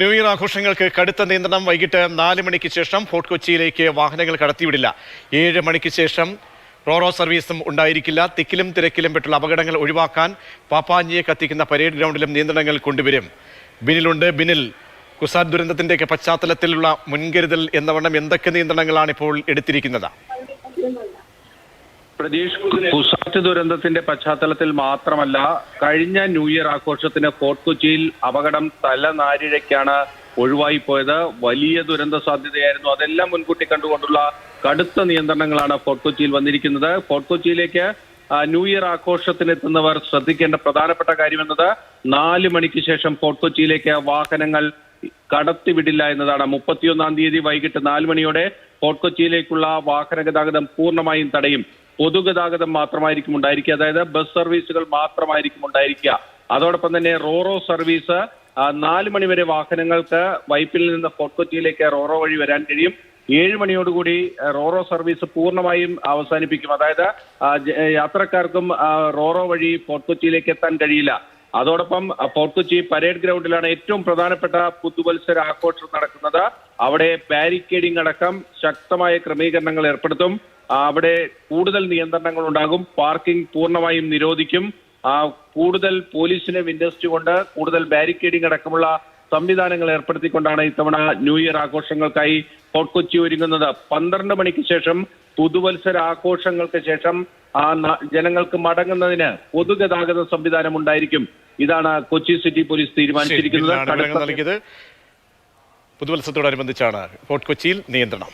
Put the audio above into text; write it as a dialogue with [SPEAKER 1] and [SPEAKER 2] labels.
[SPEAKER 1] New year ആഘോഷങ്ങൾക്ക് കടുത്ത നിയന്ത്രണം വൈകിട്ട് നാല് മണിക്ക് ശേഷം ഫോർട്ട് കൊച്ചിയിലേക്ക് വാഹനങ്ങൾ കടത്തിവിടില്ല. ഏഴ് മണിക്ക് ശേഷം റോറോ സർവീസും ഉണ്ടായിരിക്കില്ല. തിക്കിലും തിരക്കിലും പെട്ടുള്ള അപകടങ്ങൾ ഒഴിവാക്കാൻ പാപ്പാഞ്ഞിയെ കത്തിക്കുന്ന പരേഡ് ഗ്രൗണ്ടിലും നിയന്ത്രണങ്ങൾ കൊണ്ടുവരും. ബിനിലുണ്ട്. ബിനിൽ കുസാറ്റ് ദുരന്തത്തിന്റെയൊക്കെ പശ്ചാത്തലത്തിലുള്ള മുൻകരുതൽ എന്നവണ്ണം എന്തൊക്കെ നിയന്ത്രണങ്ങളാണ് ഇപ്പോൾ എടുത്തിരിക്കുന്നത്?
[SPEAKER 2] പ്രതീഷ് കുസാറ്റ് ദുരന്തത്തിന്റെ പശ്ചാത്തലത്തിൽ മാത്രമല്ല കഴിഞ്ഞ ന്യൂ ഇയർ ആഘോഷത്തിന് ഫോർട്ട് കൊച്ചിയിൽ അപകടം തലനാരിഴയ്ക്കാണ് ഒഴിവായി പോയത് വലിയ ദുരന്ത സാധ്യതയായിരുന്നു. അതെല്ലാം മുൻകൂട്ടി കണ്ടുകൊണ്ടുള്ള കടുത്ത നിയന്ത്രണങ്ങളാണ് ഫോർട്ട് കൊച്ചിയിൽ വന്നിരിക്കുന്നത്. ഫോർട്ട് കൊച്ചിയിലേക്ക് ന്യൂ ഇയർ ആഘോഷത്തിന് എത്തുന്നവർ ശ്രദ്ധിക്കേണ്ട പ്രധാനപ്പെട്ട കാര്യം എന്നത് നാല് മണിക്ക് ശേഷം ഫോർട്ട് കൊച്ചിയിലേക്ക് വാഹനങ്ങൾ കടത്തിവിടില്ല എന്നതാണ്. മുപ്പത്തിയൊന്നാം തീയതി വൈകിട്ട് നാല് മണിയോടെ ഫോർട്ട് കൊച്ചിയിലേക്കുള്ള വാഹന ഗതാഗതം പൂർണമായും തടയും. പൊതുഗതാഗതം മാത്രമായിരിക്കും ഉണ്ടായിരിക്കുക. അതായത് ബസ് സർവീസുകൾ മാത്രമായിരിക്കും ഉണ്ടായിരിക്കുക. അതോടൊപ്പം തന്നെ റോറോ സർവീസ് നാല് മണിവരെ വാഹനങ്ങൾക്ക് വൈപ്പിൽ നിന്ന് ഫോർട്ട് കൊച്ചിയിലേക്ക് റോറോ വഴി വരാൻ കഴിയും. ഏഴ് മണിയോടുകൂടി റോറോ സർവീസ് പൂർണമായും അവസാനിപ്പിക്കും. അതായത് യാത്രക്കാർക്കും റോറോ വഴി ഫോർട്ട് കൊച്ചിയിലേക്ക് എത്താൻ കഴിയില്ല. അതോടൊപ്പം ഫോർട്ട് കൊച്ചി പരേഡ് ഗ്രൗണ്ടിലാണ് ഏറ്റവും പ്രധാനപ്പെട്ട പുതുവത്സര ആഘോഷം നടക്കുന്നത്. അവിടെ ബാരിക്കേഡിംഗ് അടക്കം ശക്തമായ ക്രമീകരണങ്ങൾ ഏർപ്പെടുത്തും. അവിടെ കൂടുതൽ നിയന്ത്രണങ്ങൾ ഉണ്ടാകും. പാർക്കിംഗ് പൂർണമായും നിരോധിക്കും. കൂടുതൽ പോലീസിനെ വിന്യസിച്ചുകൊണ്ട് കൂടുതൽ ബാരിക്കേഡിംഗ് അടക്കമുള്ള സംവിധാനങ്ങൾ ഏർപ്പെടുത്തിക്കൊണ്ടാണ് ഇത്തവണ ന്യൂ ഇയർ ആഘോഷങ്ങൾക്കായി ഫോർട്ട് കൊച്ചി ഒരുങ്ങുന്നത്. പന്ത്രണ്ട് മണിക്ക് ശേഷം പുതുവത്സര ആഘോഷങ്ങൾക്ക് ശേഷം ആ ജനങ്ങൾക്ക് മടങ്ങുന്നതിന് പൊതുഗതാഗത സംവിധാനം ഉണ്ടായിരിക്കും. ഇതാണ് കൊച്ചി സിറ്റി പോലീസ് തീരുമാനിച്ചിരിക്കുന്നത്.
[SPEAKER 1] പുതുവത്സരത്തോടനുബന്ധിച്ചാണ് ഫോർട്ട് കൊച്ചിയിൽ നിയന്ത്രണം.